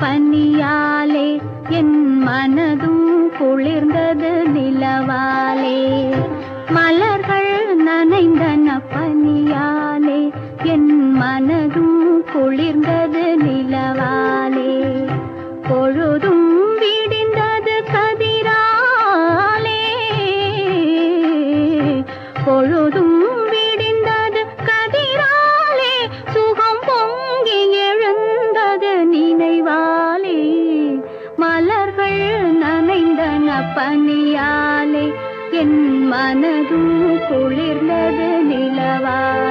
பனியாலே என் மனதும் குளிர்ந்தது நிலவாலே. மலர்கள் நனைந்தன பனியாலே என் மனதும் குளிர்ந்தது பனியாலே என் மனதும் குளிர்ந்தது நிலவா.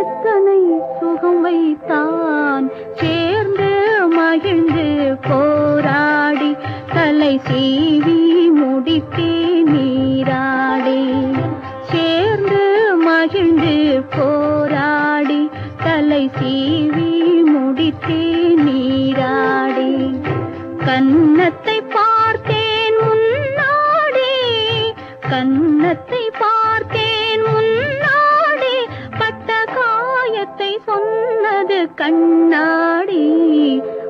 எத்தனை சுகம் வைத்தான் சேர்ந்து மகிழ்ந்து போராடி தலை சீவி முடித்தே நீராடி. சேர்ந்து மகிழ்ந்து போராடி தலை சீவி முடித்தே நீராடி. கண் சொன்னது கண்ணாடி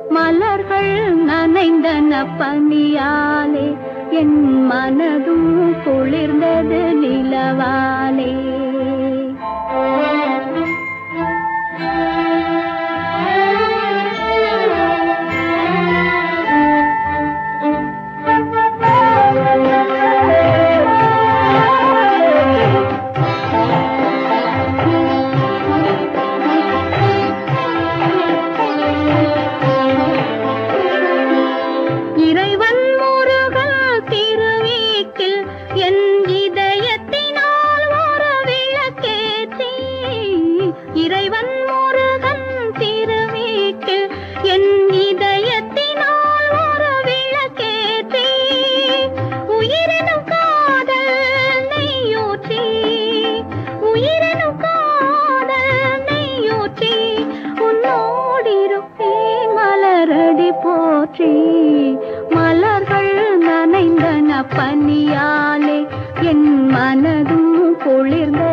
மலர்கள் நனைந்தன பனியாலே. என் மனதும் குளிர்ந்தது நிலவா போற்றி. மலர்கள் நனைந்தன பனியாலே என் மனதும் குளிர்ந்த